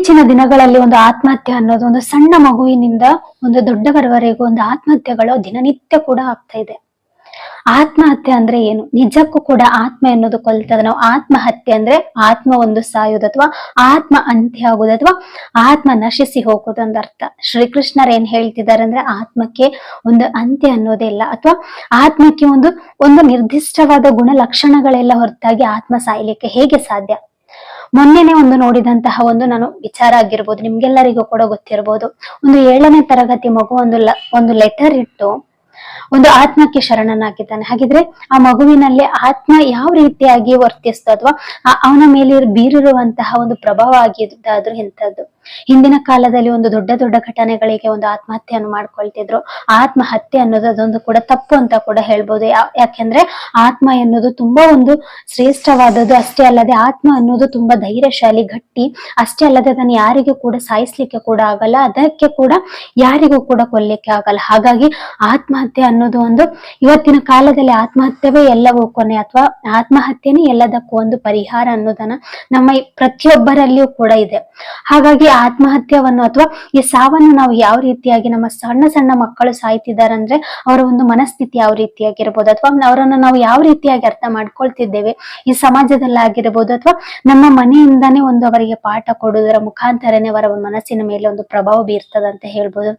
ಇತ್ತೀಚಿನ ದಿನಗಳಲ್ಲಿ ಒಂದು ಆತ್ಮಹತ್ಯೆ ಅನ್ನೋದು ಒಂದು ಸಣ್ಣ ಮಗುವಿನಿಂದ ಒಂದು ದೊಡ್ಡವರವರೆಗೂ ಒಂದು ಆತ್ಮಹತ್ಯೆಗಳು ದಿನನಿತ್ಯ ಕೂಡ ಆಗ್ತಾ ಇದೆ. ಆತ್ಮಹತ್ಯೆ ಅಂದ್ರೆ ಏನು? ನಿಜಕ್ಕೂ ಕೂಡ ಆತ್ಮ ಎನ್ನುವುದು ಕೊಲ್ತದ. ನಾವು ಆತ್ಮಹತ್ಯೆ ಅಂದ್ರೆ ಆತ್ಮ ಒಂದು ಸಾಯೋದು ಅಥವಾ ಆತ್ಮ ಅಂತ್ಯ ಆಗೋದು ಅಥವಾ ಆತ್ಮ ನಶಿಸಿ ಹೋಗೋದು ಅಂತ ಅರ್ಥ. ಶ್ರೀಕೃಷ್ಣರ್ ಏನ್ ಹೇಳ್ತಿದ್ದಾರೆ ಅಂದ್ರೆ ಆತ್ಮಕ್ಕೆ ಒಂದು ಅಂತ್ಯ ಅನ್ನೋದೇ ಇಲ್ಲ ಅಥವಾ ಆತ್ಮಕ್ಕೆ ಒಂದು ಒಂದು ನಿರ್ದಿಷ್ಟವಾದ ಗುಣಲಕ್ಷಣಗಳೆಲ್ಲ ಹೊರತಾಗಿ ಆತ್ಮ ಸಾಯ್ಲಿಕ್ಕೆ ಹೇಗೆ ಸಾಧ್ಯ? ಮೊನ್ನೆನೆ ಒಂದು ನೋಡಿದಂತಹ ಒಂದು ನಾನು ವಿಚಾರ ಆಗಿರ್ಬೋದು, ನಿಮ್ಗೆಲ್ಲರಿಗೂ ಕೂಡ ಗೊತ್ತಿರ್ಬೋದು. ಒಂದು ಏಳನೇ ತರಗತಿ ಮಗು ಒಂದು ಒಂದು ಲೆಟರ್ ಇಟ್ಟು ಒಂದು ಆತ್ಮಕ್ಕೆ ಶರಣನಾಗಿದ್ದಾನೆ. ಹಾಗಿದ್ರೆ ಆ ಮಗುವಿನಲ್ಲಿ ಆತ್ಮ ಯಾವ ರೀತಿಯಾಗಿ ವರ್ತಿಸ್ತು ಅಥವಾ ಅವನ ಮೇಲೆ ಬೀರಿರುವಂತಹ ಒಂದು ಪ್ರಭಾವ ಆಗಿದ್ದಾದ್ರೂ ಎಂತದ್ದು ಹಿಂದಿನ ಕಾಲದಲ್ಲಿ ಒಂದು ದೊಡ್ಡ ದೊಡ್ಡ ಘಟನೆಗಳಿಗೆ ಒಂದು ಆತ್ಮಹತ್ಯೆಯನ್ನು ಮಾಡ್ಕೊಳ್ತಿದ್ರು ಆತ್ಮಹತ್ಯೆ ಅನ್ನೋದು ಅದೊಂದು ಕೂಡ ತಪ್ಪು ಅಂತ ಕೂಡ ಹೇಳ್ಬೋದು. ಯಾಕೆಂದ್ರೆ ಆತ್ಮ ಎನ್ನುವುದು ತುಂಬಾ ಒಂದು ಶ್ರೇಷ್ಠವಾದದ್ದು ಅಷ್ಟೇ ಅಲ್ಲದೆ ಆತ್ಮ ಅನ್ನೋದು ತುಂಬಾ ಧೈರ್ಯಶಾಲಿ ಗಟ್ಟಿ, ಅಷ್ಟೇ ಅಲ್ಲದೆ ಅದನ್ನು ಯಾರಿಗೂ ಕೂಡ ಸಾಯಿಸ್ಲಿಕ್ಕೆ ಕೂಡ ಆಗಲ್ಲ, ಅದಕ್ಕೆ ಕೂಡ ಯಾರಿಗೂ ಕೂಡ ಕೊಲ್ಲಿಕ್ಕೆ ಆಗಲ್ಲ. ಹಾಗಾಗಿ ಆತ್ಮಹತ್ಯೆ ಅನ್ನೋದು ಒಂದು ಇವತ್ತಿನ ಕಾಲದಲ್ಲಿ ಆತ್ಮಹತ್ಯೆವೇ ಎಲ್ಲವೂ ಕೊನೆ ಅಥವಾ ಆತ್ಮಹತ್ಯೆನೇ ಎಲ್ಲದಕ್ಕೂ ಒಂದು ಪರಿಹಾರ ಅನ್ನೋದನ್ನ ನಮ್ಮ ಪ್ರತಿಯೊಬ್ಬರಲ್ಲಿಯೂ ಕೂಡ ಇದೆ. ಹಾಗಾಗಿ ಆತ್ಮಹತ್ಯವನ್ನು ಅಥವಾ ಈ ಸಾವನ್ನು ನಾವು ಯಾವ ರೀತಿಯಾಗಿ ನಮ್ಮ ಸಣ್ಣ ಸಣ್ಣ ಮಕ್ಕಳು ಸಾಯ್ತಿದ್ದಾರೆ ಅಂದ್ರೆ ಅವರ ಒಂದು ಮನಸ್ಥಿತಿ ಯಾವ ರೀತಿಯಾಗಿರ್ಬೋದು? ಅಥವಾ ಅವರನ್ನು ನಾವು ಯಾವ ರೀತಿಯಾಗಿ ಅರ್ಥ ಮಾಡ್ಕೊಳ್ತಿದ್ದೇವೆ? ಈ ಸಮಾಜದಲ್ಲಾಗಿರ್ಬೋದು ಅಥವಾ ನಮ್ಮ ಮನೆಯಿಂದಾನೇ ಒಂದು ಅವರಿಗೆ ಪಾಠ ಕೊಡುವುದರ ಮುಖಾಂತರನೇ ಅವರ ಮನಸ್ಸಿನ ಮೇಲೆ ಒಂದು ಪ್ರಭಾವ ಬೀರ್ತದಂತ ಹೇಳ್ಬೋದು.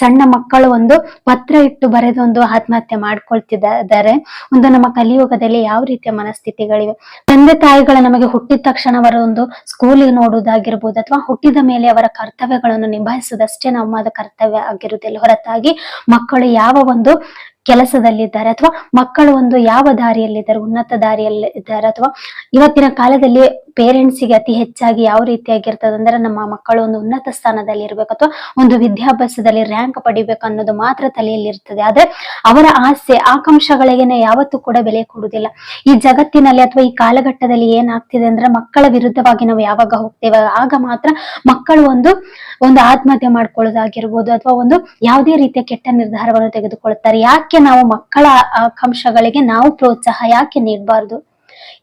ಸಣ್ಣ ಮಕ್ಕಳು ಒಂದು ಪತ್ರ ಇಟ್ಟು ಬರೆದು ಒಂದು ಆತ್ಮಹತ್ಯೆ ಮಾಡ್ಕೊಳ್ತಿದ್ದಾರೆ. ಒಂದು ನಮ್ಮ ಕಲಿಯುಗದಲ್ಲಿ ಯಾವ ರೀತಿಯ ಮನಸ್ಥಿತಿಗಳಿವೆ? ತಂದೆ ತಾಯಿಗಳ ನಮಗೆ ಹುಟ್ಟಿದ ತಕ್ಷಣ ಅವರ ಒಂದು ಸ್ಕೂಲಿಗೆ ನೋಡುವುದಾಗಿರ್ಬೋದು ಅಥವಾ ಹುಟ್ಟಿದ ಅವರ ಕರ್ತವ್ಯಗಳನ್ನು ನಿಭಾಯಿಸುವುದಷ್ಟೇ ನಮ್ಮದ ಕರ್ತವ್ಯ ಆಗಿರುವುದಿಲ್ಲ. ಹೊರತಾಗಿ ಮಕ್ಕಳು ಯಾವ ಒಂದು ಕೆಲಸದಲ್ಲಿದ್ದಾರೆ ಅಥವಾ ಮಕ್ಕಳು ಒಂದು ಯಾವ ದಾರಿಯಲ್ಲಿದ್ದಾರೆ, ಉನ್ನತ ದಾರಿಯಲ್ಲಿ ಇದ್ದಾರೆ ಅಥವಾ ಇವತ್ತಿನ ಕಾಲದಲ್ಲಿ ಪೇರೆಂಟ್ಸಿಗೆ ಅತಿ ಹೆಚ್ಚಾಗಿ ಯಾವ ರೀತಿಯಾಗಿರ್ತದೆ ಅಂದ್ರೆ ನಮ್ಮ ಮಕ್ಕಳು ಒಂದು ಉನ್ನತ ಸ್ಥಾನದಲ್ಲಿ ಇರ್ಬೇಕು ಅಥವಾ ಒಂದು ವಿದ್ಯಾಭ್ಯಾಸದಲ್ಲಿ ರ್ಯಾಂಕ್ ಪಡಿಬೇಕು ಅನ್ನೋದು ಮಾತ್ರ ತಲೆಯಲ್ಲಿ ಇರ್ತದೆ ಆದ್ರೆ ಅವರ ಆಸೆ ಆಕಾಂಕ್ಷಗಳಿಗೆ ಯಾವತ್ತೂ ಕೂಡ ಬೆಲೆ ಕೊಡುವುದಿಲ್ಲ. ಈ ಜಗತ್ತಿನಲ್ಲಿ ಅಥವಾ ಈ ಕಾಲಘಟ್ಟದಲ್ಲಿ ಏನಾಗ್ತಿದೆ ಅಂದ್ರೆ ಮಕ್ಕಳ ವಿರುದ್ಧವಾಗಿ ನಾವು ಯಾವಾಗ ಹೋಗ್ತೇವೆ, ಆಗ ಮಾತ್ರ ಮಕ್ಕಳು ಒಂದು ಒಂದು ಆತ್ಮಹತ್ಯೆ ಮಾಡ್ಕೊಳ್ಳೋದಾಗಿರ್ಬೋದು ಅಥವಾ ಒಂದು ಯಾವುದೇ ರೀತಿಯ ಕೆಟ್ಟ ನಿರ್ಧಾರವನ್ನು ತೆಗೆದುಕೊಳ್ತಾರೆ ಯಾಕೆ ನಾವು ಮಕ್ಕಳ ಆಕಾಂಕ್ಷೆಗಳಿಗೆ ನಾವು ಪ್ರೋತ್ಸಾಹ ಯಾಕೆ ನೀಡಬಾರ್ದು?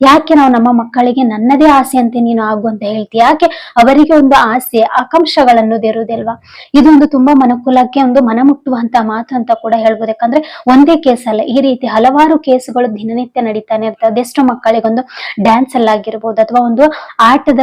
ಯಾಕೆ ನಾವು ನಮ್ಮ ಮಕ್ಕಳಿಗೆ ನನ್ನದೇ ಆಸೆ ಅಂತ ನೀನು ಆಗು ಅಂತ ಹೇಳ್ತೀಯ ಯಾಕೆ ಅವರಿಗೆ ಒಂದು ಆಸೆ, ಆಕಾಂಕ್ಷೆಗಳನ್ನು ದೇರುವುದಿಲ್ವಾ? ಇದೊಂದು ತುಂಬಾ ಮನಕುಲಕ್ಕೆ ಒಂದು ಮನ ಮುಟ್ಟುವಂತ ಮಾತು ಅಂತ ಕೂಡ ಹೇಳ್ಬೋದು ಯಾಕಂದ್ರೆ ಒಂದೇ ಕೇಸ್ ಅಲ್ಲ. ಈ ರೀತಿ ಹಲವಾರು ಕೇಸ್ಗಳು ದಿನನಿತ್ಯ ನಡೀತಾನೆ ಇರ್ತವೆ. ಮಕ್ಕಳಿಗೆ ಮಕ್ಕಳಿಗೊಂದು ಡ್ಯಾನ್ಸ್ ಅಲ್ಲಾಗಿರ್ಬೋದು ಅಥವಾ ಒಂದು ಆಟದ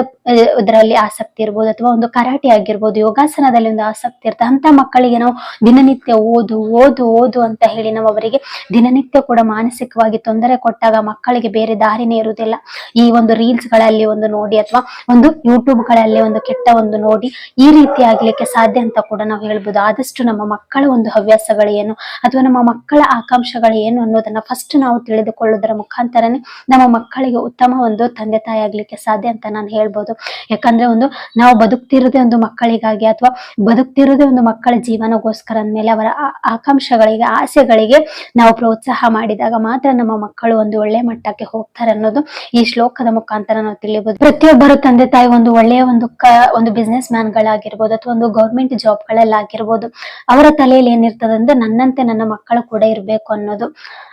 ಇದರಲ್ಲಿ ಆಸಕ್ತಿ ಇರ್ಬೋದು, ಅಥವಾ ಒಂದು ಕರಾಟೆ ಆಗಿರ್ಬೋದು, ಯೋಗಾಸನದಲ್ಲಿ ಒಂದು ಆಸಕ್ತಿ ಇರ್ತದೆ. ಅಂತ ಮಕ್ಕಳಿಗೆ ನಾವು ದಿನನಿತ್ಯ ಓದು ಓದು ಓದು ಅಂತ ಹೇಳಿ ನಾವು ಅವರಿಗೆ ದಿನನಿತ್ಯ ಕೂಡ ಮಾನಸಿಕವಾಗಿ ತೊಂದರೆ ಕೊಟ್ಟಾಗ ಮಕ್ಕಳಿಗೆ ಬೇರೆ ದಾರಿನೇ ಇರುವುದಿಲ್ಲ. ಈ ಒಂದು ರೀಲ್ಸ್ಗಳಲ್ಲಿ ಒಂದು ನೋಡಿ ಅಥವಾ ಒಂದು ಯೂಟ್ಯೂಬ್ಗಳಲ್ಲಿ ಒಂದು ಕೆಟ್ಟ ಒಂದು ನೋಡಿ ಈ ರೀತಿ ಆಗ್ಲಿಕ್ಕೆ ಸಾಧ್ಯ ಅಂತ ಕೂಡ ನಾವು ಹೇಳ್ಬೋದು. ಆದಷ್ಟು ನಮ್ಮ ಮಕ್ಕಳ ಒಂದು ಹವ್ಯಾಸಗಳು ಏನು ಅಥವಾ ನಮ್ಮ ಮಕ್ಕಳ ಆಕಾಂಕ್ಷೆಗಳು ಏನು ಅನ್ನೋದನ್ನ ಫಸ್ಟ್ ನಾವು ತಿಳಿದುಕೊಳ್ಳುವುದರ ಮುಖಾಂತರನೇ ನಮ್ಮ ಮಕ್ಕಳಿಗೆ ಉತ್ತಮ ಒಂದು ತಂದೆ ತಾಯಿ ಆಗ್ಲಿಕ್ಕೆ ಸಾಧ್ಯ ಅಂತ ನಾನು ಹೇಳ್ಬೋದು. ಯಾಕಂದ್ರೆ ಒಂದು ನಾವು ಬದುಕ್ತಿರೋದೇ ಒಂದು ಮಕ್ಕಳಿಗಾಗಿ ಅಥವಾ ಬದುಕ್ತಿರೋದೇ ಒಂದು ಮಕ್ಕಳ ಜೀವನಗೋಸ್ಕರ ಅಂದ್ಮೇಲೆ ಅವರ ಆಕಾಂಕ್ಷೆಗಳಿಗೆ, ಆಸೆಗಳಿಗೆ ನಾವು ಪ್ರೋತ್ಸಾಹ ಮಾಡಿದಾಗ ಮಾತ್ರ ನಮ್ಮ ಮಕ್ಕಳು ಒಂದು ಒಳ್ಳೆ ಮಟ್ಟಕ್ಕೆ ಹೋಗ್ತಾರೆ. ಅನ್ನೋದು ಈ ಶ್ಲೋಕದ ಮುಖಾಂತರ ನಾವು ತಿಳಿಯಬಹುದು ಪ್ರತಿಯೊಬ್ಬರು ತಂದೆ ತಾಯಿ ಒಂದು ಒಳ್ಳೆಯ ಒಂದು ಕ, ಒಂದು ಬಿಸ್ನೆಸ್ ಮ್ಯಾನ್ ಗಳಾಗಿರ್ಬೋದು ಅಥವಾ ಒಂದು ಗೌರ್ಮೆಂಟ್ ಜಾಬ್ ಗಳಲ್ಲಾಗಿರ್ಬೋದು ಅವರ ತಲೆಯಲ್ಲಿ ಏನಿರ್ತದೆ ಅಂದ್ರೆ ನನ್ನಂತೆ ನನ್ನ ಮಕ್ಕಳು ಕೂಡ ಇರಬೇಕು ಅನ್ನೋದು.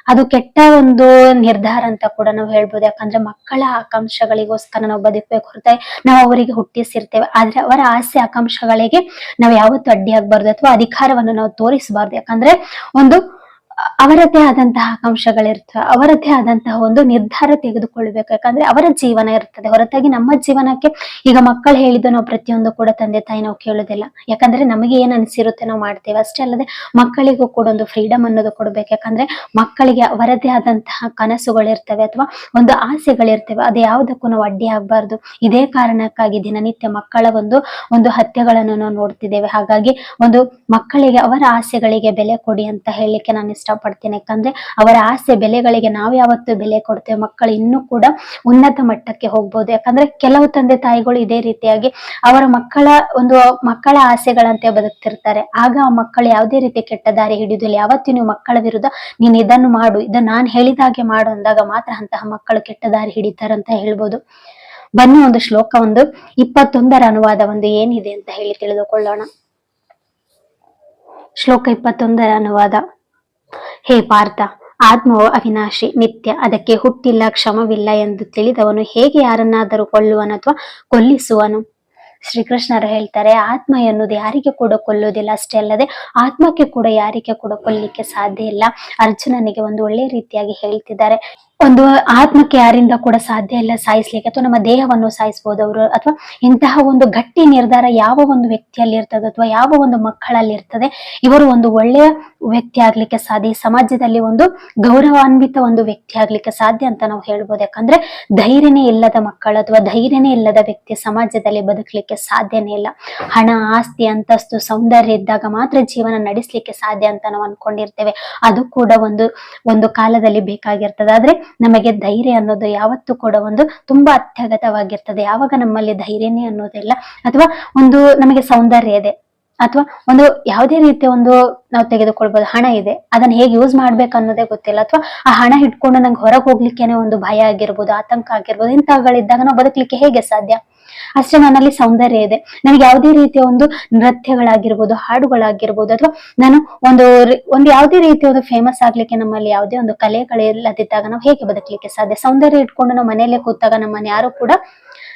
ಅದು ಕೆಟ್ಟ ಒಂದು ನಿರ್ಧಾರ ಅಂತ ಕೂಡ ನಾವು ಹೇಳ್ಬೋದು. ಯಾಕಂದ್ರೆ ಮಕ್ಕಳ ಆಕಾಂಕ್ಷೆಗಳಿಗೋಸ್ಕರ ನಾವು ಬದುಕಬೇಕು ಹೊರತಾಗಿ ನಾವು ಅವರಿಗೆ ಹುಟ್ಟಿಸಿರ್ತೇವೆ. ಆದ್ರೆ ಅವರ ಆಸೆ, ಆಕಾಂಕ್ಷೆಗಳಿಗೆ ನಾವು ಯಾವತ್ತೂ ಅಡ್ಡಿ ಆಗ್ಬಾರ್ದು ಅಥವಾ ಅಧಿಕಾರವನ್ನು ನಾವು ತೋರಿಸಬಾರ್ದು. ಯಾಕಂದ್ರೆ ಒಂದು ಅವರದ್ದೇ ಆದಂತಹ ಆಕಾಂಕ್ಷೆಗಳಿರ್ತವೆ, ಅವರದ್ದೇ ಆದಂತಹ ಒಂದು ನಿರ್ಧಾರ ತೆಗೆದುಕೊಳ್ಬೇಕು ಯಾಕಂದ್ರೆ ಅವರ ಜೀವನ ಇರ್ತದೆ. ಹೊರತಾಗಿ ನಮ್ಮ ಜೀವನಕ್ಕೆ ಈಗ ಮಕ್ಕಳು ಹೇಳಿದ್ದು ನಾವು ಪ್ರತಿಯೊಂದು ಕೂಡ ತಂದೆ ತಾಯಿ ನಾವು ಕೇಳೋದಿಲ್ಲ. ಯಾಕಂದ್ರೆ ನಮಗೆ ಏನ್ ಅನ್ಸಿರುತ್ತೆ ನಾವು ಮಾಡ್ತೇವೆ. ಅಷ್ಟೇ ಅಲ್ಲದೆ ಮಕ್ಕಳಿಗೂ ಕೂಡ ಒಂದು ಫ್ರೀಡಮ್ ಅನ್ನೋದು ಕೊಡ್ಬೇಕು. ಯಾಕಂದ್ರೆ ಮಕ್ಕಳಿಗೆ ಅವರದ್ದೇ ಆದಂತಹ ಕನಸುಗಳಿರ್ತವೆ ಅಥವಾ ಒಂದು ಆಸೆಗಳಿರ್ತವೆ. ಅದು ಯಾವುದಕ್ಕೂ ನಾವು ಅಡ್ಡಿ ಆಗ್ಬಾರ್ದು. ಇದೇ ಕಾರಣಕ್ಕಾಗಿ ದಿನನಿತ್ಯ ಮಕ್ಕಳ ಒಂದು ಒಂದು ಹತ್ಯೆಗಳನ್ನು ನಾವು ನೋಡ್ತಿದ್ದೇವೆ. ಹಾಗಾಗಿ ಒಂದು ಮಕ್ಕಳಿಗೆ ಅವರ ಆಸೆಗಳಿಗೆ ಬೆಲೆ ಕೊಡಿ ಅಂತ ಹೇಳಲಿಕ್ಕೆ ನಾನು ಇಷ್ಟಪಡ್ತೀನಿ. ಯಾಕಂದ್ರೆ ಅವರ ಆಸೆ ಬೆಲೆಗಳಿಗೆ ನಾವು ಯಾವತ್ತು ಬೆಲೆ ಕೊಡ್ತೇವೆ. ಮಕ್ಕಳು ಇನ್ನೂ ಕೂಡ ಉನ್ನತ ಮಟ್ಟಕ್ಕೆ ಹೋಗ್ಬೋದು. ಯಾಕಂದ್ರೆ ಕೆಲವು ತಂದೆ ತಾಯಿಗಳು ಇದೇ ರೀತಿಯಾಗಿ ಅವರ ಮಕ್ಕಳ ಒಂದು ಮಕ್ಕಳ ಆಸೆಗಳಂತೆ ಬದುಕ್ತಿರ್ತಾರೆ. ಆಗ ಆ ಮಕ್ಕಳು ಯಾವುದೇ ರೀತಿ ಕೆಟ್ಟ ದಾರಿ ಹಿಡಿದಿಲ್ಲ. ಯಾವತ್ತೂ ನೀವು ಮಕ್ಕಳ ವಿರುದ್ಧ ನೀನ್ ಇದನ್ನು ಮಾಡು. ಇದನ್ನ ನಾನು ಹೇಳಿದ ಹಾಗೆ ಮಾಡು ಅಂದಾಗ ಮಾತ್ರ ಅಂತಹ ಮಕ್ಕಳು ಕೆಟ್ಟ ದಾರಿ ಹಿಡಿತಾರಂತ ಹೇಳ್ಬೋದು. ಬನ್ನಿ ಒಂದು ಶ್ಲೋಕ, ಒಂದು ಇಪ್ಪತ್ತೊಂದರ ಅನುವಾದ, ಒಂದು ಏನಿದೆ ಅಂತ ಹೇಳಿ ತಿಳಿದುಕೊಳ್ಳೋಣ. ಶ್ಲೋಕ ಇಪ್ಪತ್ತೊಂದರ ಅನುವಾದ. ಹೇ ಪಾರ್ಥ, ಆತ್ಮವು ಅವಿನಾಶಿ, ನಿತ್ಯ, ಅದಕ್ಕೆ ಹುಟ್ಟಿಲ್ಲ, ಕ್ಷಮವಿಲ್ಲ ಎಂದು ತಿಳಿದವನು ಹೇಗೆ ಯಾರನ್ನಾದರೂ ಕೊಲ್ಲುವನು ಅಥವಾ ಕೊಲ್ಲಿಸುವನು? ಶ್ರೀಕೃಷ್ಣರು ಹೇಳ್ತಾರೆ, ಆತ್ಮ ಎನ್ನುವುದು ಯಾರಿಗೆ ಕೂಡ ಕೊಲ್ಲುವುದಿಲ್ಲ, ಅಷ್ಟೇ ಅಲ್ಲದೆ ಆತ್ಮಕ್ಕೆ ಕೂಡ ಯಾರಿಗೆ ಕೂಡ ಕೊಲ್ಲಿಕ್ಕೆ ಸಾಧ್ಯ ಇಲ್ಲ. ಅರ್ಜುನನಿಗೆ ಒಂದು ಒಳ್ಳೆ ರೀತಿಯಾಗಿ ಹೇಳ್ತಿದ್ದಾರೆ. ಒಂದು ಆತ್ಮಕ್ಕೆ ಯಾರಿಂದ ಕೂಡ ಸಾಧ್ಯ ಇಲ್ಲ ಸಾಯಿಸ್ಲಿಕ್ಕೆ, ಅಥವಾ ನಮ್ಮ ದೇಹವನ್ನು ಸಾಯಿಸಬಹುದು ಅವರು, ಅಥವಾ ಇಂತಹ ಒಂದು ಗಟ್ಟಿ ನಿರ್ಧಾರ ಯಾವ ಒಂದು ವ್ಯಕ್ತಿಯಲ್ಲಿ ಇರ್ತದೆ, ಅಥವಾ ಯಾವ ಒಂದು ಮಕ್ಕಳಲ್ಲಿ ಇರ್ತದೆ, ಇವರು ಒಂದು ಒಳ್ಳೆಯ ವ್ಯಕ್ತಿ ಆಗ್ಲಿಕ್ಕೆ ಸಾಧ್ಯ ಸಮಾಜದಲ್ಲಿ ಒಂದು ಗೌರವಾನ್ವಿತ ಒಂದು ವ್ಯಕ್ತಿ ಆಗ್ಲಿಕ್ಕೆ ಸಾಧ್ಯ ಅಂತ ನಾವು ಹೇಳ್ಬೋದು. ಯಾಕಂದ್ರೆ ಧೈರ್ಯನೇ ಇಲ್ಲದ ಮಕ್ಕಳು ಅಥವಾ ಧೈರ್ಯನೇ ಇಲ್ಲದ ವ್ಯಕ್ತಿ ಸಮಾಜದಲ್ಲಿ ಬದುಕಲಿಕ್ಕೆ ಸಾಧ್ಯನೇ ಇಲ್ಲ. ಹಣ, ಆಸ್ತಿ, ಅಂತಸ್ತು, ಸೌಂದರ್ಯ ಇದ್ದಾಗ ಮಾತ್ರ ಜೀವನ ನಡೆಸಲಿಕ್ಕೆ ಸಾಧ್ಯ ಅಂತ ನಾವು ಅನ್ಕೊಂಡಿರ್ತೇವೆ. ಅದು ಕೂಡ ಒಂದು ಒಂದು ಕಾಲದಲ್ಲಿ ಬೇಕಾಗಿರ್ತದೆ. ಆದ್ರೆ ನಮಗೆ ಧೈರ್ಯ ಅನ್ನೋದು ಯಾವತ್ತು ಕೂಡ ಒಂದು ತುಂಬಾ ಅತ್ಯಗತವಾಗಿರ್ತದೆ ಯಾವಾಗ ನಮ್ಮಲ್ಲಿ ಧೈರ್ಯನೇ ಅನ್ನೋದಿಲ್ಲ. ಅಥವಾ ಒಂದು ನಮಗೆ ಸೌಂದರ್ಯ ಇದೆ. ಅಥವಾ ಒಂದು ಯಾವುದೇ ರೀತಿಯ ಒಂದು ನಾವು ತೆಗೆದುಕೊಳ್ಬಹುದು ಹಣ ಇದೆ, ಅದನ್ನ ಹೇಗೆ ಯೂಸ್ ಮಾಡ್ಬೇಕು ಅನ್ನೋದೇ ಗೊತ್ತಿಲ್ಲ. ಅಥವಾ ಆ ಹಣ ಇಟ್ಕೊಂಡು ನಂಗೆ ಹೊರಗೆ ಹೋಗ್ಲಿಕ್ಕೇನೆ ಒಂದು ಭಯ ಆಗಿರ್ಬೋದು, ಆತಂಕ ಆಗಿರ್ಬೋದು ಇಂತಹಗಳಿದ್ದಾಗ ನಾವು ಬದುಕಲಿಕ್ಕೆ ಹೇಗೆ ಸಾಧ್ಯ? ಅಷ್ಟೇ ನನ್ನಲ್ಲಿ ಸೌಂದರ್ಯ ಇದೆ. ನನಗೆ ಯಾವುದೇ ರೀತಿಯ ಒಂದು ನೃತ್ಯಗಳಾಗಿರ್ಬೋದು, ಹಾಡುಗಳಾಗಿರ್ಬೋದು, ಅಥವಾ ನಾನು ಒಂದು ಒಂದು ಯಾವುದೇ ರೀತಿಯ ಒಂದು ಫೇಮಸ್ ಆಗ್ಲಿಕ್ಕೆ ನಮ್ಮಲ್ಲಿ ಯಾವುದೇ ಒಂದು ಕಲೆಗಳಿಲ್ಲದಿದ್ದಾಗ ನಾವು ಹೇಗೆ ಬದುಕಲಿಕ್ಕೆ ಸಾಧ್ಯ? ಸೌಂದರ್ಯ ಇಟ್ಕೊಂಡು ನಾವು ಮನೆಯಲ್ಲೇ ಕೂತಾಗ ನಮ್ಮನ್ನ ಯಾರು ಕೂಡ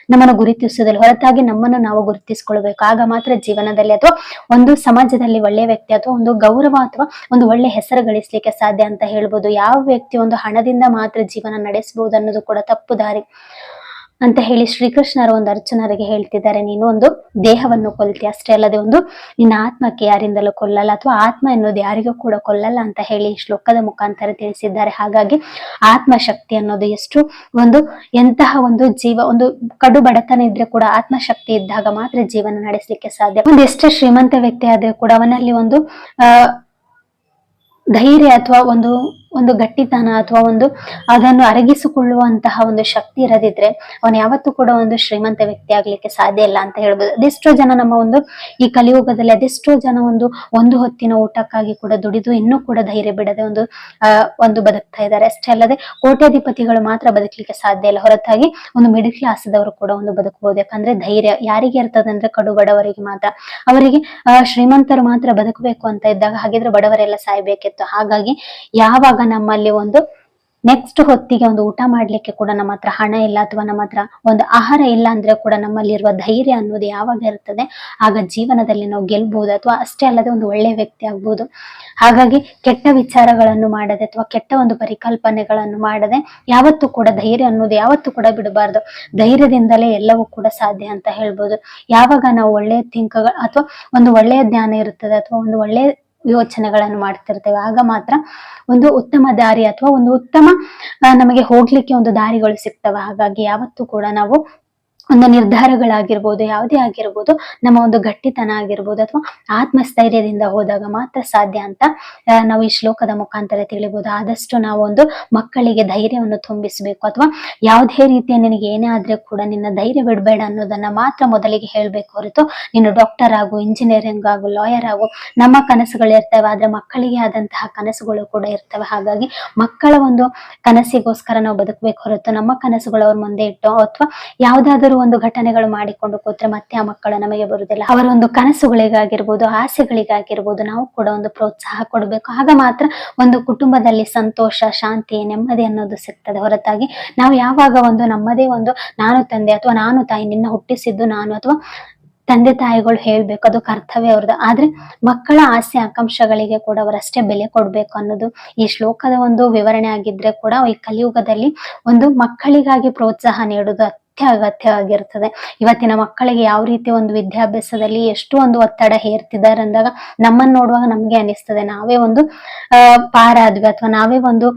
ನಮ್ಮನ್ನು ಗುರುತಿಸುವುದಿಲ್ಲ ಹೊರತಾಗಿ ನಮ್ಮನ್ನು ನಾವು ಗುರುತಿಸ್ಕೊಳ್ಬೇಕು ಆಗ ಮಾತ್ರ ಜೀವನದಲ್ಲಿ ಅಥವಾ ಒಂದು ಸಮಾಜದಲ್ಲಿ ಒಳ್ಳೆಯ ವ್ಯಕ್ತಿ ಅಥವಾ ಒಂದು ಗೌರವ ಅಥವಾ ಒಂದು ಒಳ್ಳೆ ಹೆಸರು ಗಳಿಸ್ಲಿಕ್ಕೆ ಸಾಧ್ಯ ಅಂತ ಹೇಳ್ಬೋದು. ಯಾವ ವ್ಯಕ್ತಿ ಒಂದು ಹಣದಿಂದ ಮಾತ್ರ ಜೀವನ ನಡೆಸಬಹುದು ಅನ್ನೋದು ಕೂಡ ತಪ್ಪು ದಾರಿ. ಅಂತ ಹೇಳಿ ಶ್ರೀಕೃಷ್ಣರು ಒಂದು ಅರ್ಜುನರಿಗೆ ಹೇಳ್ತಿದ್ದಾರೆ, ನೀನು ಒಂದು ದೇಹವನ್ನು ಕೊಲ್ತಿ. ಅಷ್ಟೇ ಅಲ್ಲದೆ ಒಂದು ನಿನ್ನ ಆತ್ಮಕ್ಕೆ ಯಾರಿಂದಲೂ ಕೊಲ್ಲಲ್ಲ ಅಥವಾ ಆತ್ಮ ಎನ್ನುವುದು ಯಾರಿಗೂ ಕೂಡ ಕೊಲ್ಲಲ್ಲ ಅಂತ ಹೇಳಿ ಶ್ಲೋಕದ ಮುಖಾಂತರ ತಿಳಿಸಿದ್ದಾರೆ. ಹಾಗಾಗಿ ಆತ್ಮಶಕ್ತಿ ಅನ್ನೋದು ಎಷ್ಟು ಒಂದು ಎಂತಹ ಒಂದು ಜೀವ, ಒಂದು ಕಡು ಬಡತನ ಇದ್ರೆ ಕೂಡ ಆತ್ಮಶಕ್ತಿ ಇದ್ದಾಗ ಮಾತ್ರ ಜೀವನ ನಡೆಸಲಿಕ್ಕೆ ಸಾಧ್ಯ. ಒಂದು ಎಷ್ಟೇ ಶ್ರೀಮಂತ ವ್ಯಕ್ತಿ ಆದ್ರೆ ಕೂಡ ಅವನಲ್ಲಿ ಒಂದು ಧೈರ್ಯ ಅಥವಾ ಒಂದು ಒಂದು ಗಟ್ಟಿತನ ಅಥವಾ ಒಂದು ಅದನ್ನು ಅರಗಿಸಿಕೊಳ್ಳುವಂತಹ ಒಂದು ಶಕ್ತಿ ಇರದಿದ್ರೆ ಅವನು ಯಾವತ್ತೂ ಕೂಡ ಒಂದು ಶ್ರೀಮಂತ ವ್ಯಕ್ತಿ ಆಗ್ಲಿಕ್ಕೆ ಸಾಧ್ಯ ಇಲ್ಲ ಅಂತ ಹೇಳ್ಬೋದು. ಅದೆಷ್ಟೋ ಜನ ನಮ್ಮ ಒಂದು ಈ ಕಲಿಯುಗದಲ್ಲಿ ಅದೆಷ್ಟೋ ಜನ ಒಂದು ಒಂದು ಹೊತ್ತಿನ ಊಟಕ್ಕಾಗಿ ಕೂಡ ದುಡಿದು ಇನ್ನೂ ಕೂಡ ಧೈರ್ಯ ಬಿಡದೆ ಒಂದು ಒಂದು ಬದುಕ್ತಾ ಇದ್ದಾರೆ. ಅಷ್ಟೇ ಅಲ್ಲದೆ ಕೋಟ್ಯಾಧಿಪತಿಗಳು ಮಾತ್ರ ಬದುಕಲಿಕ್ಕೆ ಸಾಧ್ಯ ಇಲ್ಲ. ಹೊರತಾಗಿ ಒಂದು ಮಿಡಿಲ್ ಕ್ಲಾಸ್ ದವರು ಕೂಡ ಒಂದು ಬದುಕಬಹುದು ಯಾಕಂದ್ರೆ ಧೈರ್ಯ ಯಾರಿಗೆ ಇರ್ತದಂದ್ರೆ ಕಡು ಬಡವರಿಗೆ ಮಾತ್ರ. ಅವರಿಗೆ ಶ್ರೀಮಂತರು ಮಾತ್ರ ಬದುಕಬೇಕು ಅಂತ ಇದ್ದಾಗ ಹಾಗಿದ್ರೆ ಬಡವರೆಲ್ಲ ಸಾಯ್ಬೇಕಿತ್ತು. ಹಾಗಾಗಿ ಯಾವಾಗ ನಮ್ಮಲ್ಲಿ ಒಂದು ನೆಕ್ಸ್ಟ್ ಹೊತ್ತಿಗೆ ಒಂದು ಊಟ ಮಾಡ್ಲಿಕ್ಕೆ ಕೂಡ ನಮ್ಮ ಹತ್ರ ಹಣ ಇಲ್ಲ ಅಥವಾ ನಮ್ಮ ಹತ್ರ ಒಂದು ಆಹಾರ ಇಲ್ಲ ಅಂದ್ರೆ ಕೂಡ ನಮ್ಮಲ್ಲಿರುವ ಧೈರ್ಯ ಅನ್ನೋದು ಯಾವಾಗ ಇರ್ತದೆ, ಆಗ ಜೀವನದಲ್ಲಿ ನಾವು ಗೆಲ್ಬಹುದು ಅಥವಾ ಅಷ್ಟೇ ಅಲ್ಲದೆ ಒಂದು ಒಳ್ಳೆ ವ್ಯಕ್ತಿ ಆಗ್ಬಹುದು ಹಾಗಾಗಿ ಕೆಟ್ಟ ವಿಚಾರಗಳನ್ನು ಮಾಡದೆ ಅಥವಾ ಕೆಟ್ಟ ಒಂದು ಪರಿಕಲ್ಪನೆಗಳನ್ನು ಮಾಡದೆ ಯಾವತ್ತೂ ಕೂಡ ಧೈರ್ಯ ಅನ್ನೋದು ಯಾವತ್ತೂ ಕೂಡ ಬಿಡಬಾರ್ದು. ಧೈರ್ಯದಿಂದಲೇ ಎಲ್ಲವೂ ಕೂಡ ಸಾಧ್ಯ ಅಂತ ಹೇಳ್ಬೋದು. ಯಾವಾಗ ನಾವು ಒಳ್ಳೆಯ ಥಿಂಕ್ಗಳು ಅಥವಾ ಒಂದು ಒಳ್ಳೆಯ ಜ್ಞಾನ ಇರುತ್ತದೆ ಅಥವಾ ಒಂದು ಒಳ್ಳೆಯ ಯೋಚನೆಗಳನ್ನು ಮಾಡ್ತಿರ್ತೇವೆ. ಆಗ ಮಾತ್ರ ಒಂದು ಉತ್ತಮ ದಾರಿ ಅಥವಾ ಒಂದು ಉತ್ತಮ ನಮಗೆ ಹೋಗ್ಲಿಕ್ಕೆ ಒಂದು ದಾರಿಗಳು ಸಿಗ್ತವೆ. ಹಾಗಾಗಿ ಯಾವತ್ತೂ ಕೂಡ ನಾವು ಒಂದು ನಿರ್ಧಾರಗಳಾಗಿರ್ಬೋದು, ಯಾವುದೇ ಆಗಿರ್ಬೋದು, ನಮ್ಮ ಒಂದು ಗಟ್ಟಿತನ ಆಗಿರ್ಬೋದು ಅಥವಾ ಆತ್ಮಸ್ಥೈರ್ಯದಿಂದ ಹೋದಾಗ ಮಾತ್ರ ಸಾಧ್ಯ ಅಂತ ನಾವು ಈ ಶ್ಲೋಕದ ಮುಖಾಂತರ ತಿಳಿಬಹುದು ಆದಷ್ಟು ನಾವು ಒಂದು ಮಕ್ಕಳಿಗೆ ಧೈರ್ಯವನ್ನು ತುಂಬಿಸಬೇಕು ಅಥವಾ ಯಾವುದೇ ರೀತಿಯ ನಿನಗೆ ಏನೇ ಆದ್ರೆ ಕೂಡ ನಿನ್ನ ಧೈರ್ಯ ಬಿಡಬೇಡ ಅನ್ನೋದನ್ನ ಮಾತ್ರ ಮೊದಲಿಗೆ ಹೇಳ್ಬೇಕು ಹೊರತು ನೀನು ಡಾಕ್ಟರ್ ಆಗು ಇಂಜಿನಿಯರಿಂಗ್ ಆಗು ಲಾಯರ್ ಆಗು, ನಮ್ಮ ಕನಸುಗಳು ಇರ್ತವೆ, ಆದ್ರೆ ಮಕ್ಕಳಿಗೆ ಆದಂತಹ ಕನಸುಗಳು ಕೂಡ ಇರ್ತವೆ. ಹಾಗಾಗಿ ಮಕ್ಕಳ ಒಂದು ಕನಸಿಗೋಸ್ಕರ ನಾವು ಬದುಕಬೇಕು ಹೊರತು ನಮ್ಮ ಕನಸುಗಳು ಅವ್ರ ಮುಂದೆ ಇಟ್ಟು ಅಥವಾ ಯಾವ್ದಾದರೂ ಒಂದು ಘಟನೆಗಳು ಮಾಡಿಕೊಂಡು ಕೂತ್ರೆ ಮತ್ತೆ ಆ ಮಕ್ಕಳು ನಮಗೆ ಬರುವುದಿಲ್ಲ. ಅವರ ಒಂದು ಕನಸುಗಳಿಗಾಗಿರ್ಬೋದು, ಆಸೆಗಳಿಗಾಗಿರ್ಬೋದು ನಾವು ಕೂಡ ಒಂದು ಪ್ರೋತ್ಸಾಹ ಕೊಡಬೇಕು. ಆಗ ಮಾತ್ರ ಒಂದು ಕುಟುಂಬದಲ್ಲಿ ಸಂತೋಷ, ಶಾಂತಿ, ನೆಮ್ಮದಿ ಅನ್ನೋದು ಸಿಗ್ತದೆ. ಹೊರತಾಗಿ ನಾವು ಯಾವಾಗ ಒಂದು ನಮ್ಮದೇ ಒಂದು ನಾನು ತಂದೆ ಅಥವಾ ನಾನು ತಾಯಿ, ನಿನ್ನ ಹುಟ್ಟಿಸಿದ್ದು ನಾನು ಅಥವಾ ತಂದೆ ತಾಯಿಗಳು ಹೇಳ್ಬೇಕು, ಅದು ಕರ್ತವ್ಯ ಅವ್ರದ್ದು. ಆದ್ರೆ ಮಕ್ಕಳ ಆಸೆ, ಆಕಾಂಕ್ಷೆಗಳಿಗೆ ಕೂಡ ಅವರಷ್ಟೇ ಬೆಲೆ ಕೊಡ್ಬೇಕು ಅನ್ನೋದು ಈ ಶ್ಲೋಕದ ಒಂದು ವಿವರಣೆ ಆಗಿದ್ರೆ ಕೂಡ ಈ ಕಲಿಯುಗದಲ್ಲಿ ಒಂದು ಮಕ್ಕಳಿಗಾಗಿ ಪ್ರೋತ್ಸಾಹ ನೀಡುವುದು ಅತ್ಯ ಅಗತ್ಯವಾಗಿರ್ತದೆ ಇವತ್ತಿನ ಮಕ್ಕಳಿಗೆ ಯಾವ ರೀತಿ ಒಂದು ವಿದ್ಯಾಭ್ಯಾಸದಲ್ಲಿ ಎಷ್ಟು ಒಂದು ಒತ್ತಡ ಹೇರ್ತಿದ್ದಾರೆ ಅಂದಾಗ ನಮ್ಮನ್ನ ನೋಡುವಾಗ ನಮ್ಗೆ ಅನಿಸ್ತದೆ. ನಾವೇ ಒಂದು ಪಾರಾದ್ವಿ ಅಥವಾ ನಾವೇ ಒಂದು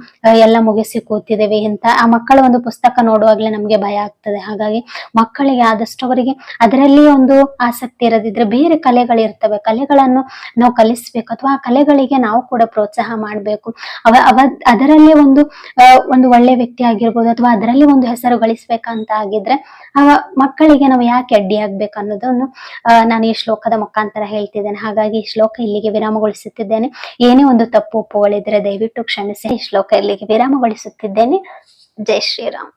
ಎಲ್ಲ ಮುಗಿಸಿ ಕೂತಿದ್ದೇವೆ ಅಂತ ಆ ಮಕ್ಕಳ ಒಂದು ಪುಸ್ತಕ ನೋಡುವಾಗ್ಲೇ ನಮ್ಗೆ ಭಯ ಆಗ್ತದೆ. ಹಾಗಾಗಿ ಮಕ್ಕಳಿಗೆ ಆದಷ್ಟು ಅವರಿಗೆ ಅದರಲ್ಲಿ ಒಂದು ಆಸಕ್ತಿ ಇರದಿದ್ರೆ ಬೇರೆ ಕಲೆಗಳಿರ್ತವೆ ಕಲೆಗಳನ್ನು ನಾವು ಕಲಿಸ್ಬೇಕು ಅಥವಾ ಆ ಕಲೆಗಳಿಗೆ ನಾವು ಕೂಡ ಪ್ರೋತ್ಸಾಹ ಮಾಡಬೇಕು. ಅವ ಅವ ಅದರಲ್ಲಿ ಒಂದು ಒಂದು ಒಳ್ಳೆ ವ್ಯಕ್ತಿ ಆಗಿರ್ಬೋದು ಅಥವಾ ಅದರಲ್ಲಿ ಒಂದು ಹೆಸರು ಗಳಿಸ್ಬೇಕಂತ ಆಗಿದ್ರೆ ಆ ಮಕ್ಕಳಿಗೆ ನಾವು ಯಾಕೆ ಅಡ್ಡಿ ಆಗ್ಬೇಕು ಅನ್ನೋದನ್ನು ನಾನು ಈ ಶ್ಲೋಕದ ಮುಖಾಂತರ ಹೇಳ್ತಿದ್ದೇನೆ. ಹಾಗಾಗಿ ಈ ಶ್ಲೋಕ ಇಲ್ಲಿಗೆ ವಿರಾಮಗೊಳಿಸುತ್ತಿದ್ದೇನೆ. ಏನೇ ಒಂದು ತಪ್ಪು ಒಪ್ಪುಗಳಿದ್ರೆ ದಯವಿಟ್ಟು ಕ್ಷಮಿಸಿ. ಈ ಶ್ಲೋಕ ಇಲ್ಲಿಗೆ ವಿರಾಮಗೊಳಿಸುತ್ತಿದ್ದೇನೆ. ಜೈ ಶ್ರೀರಾಮ್.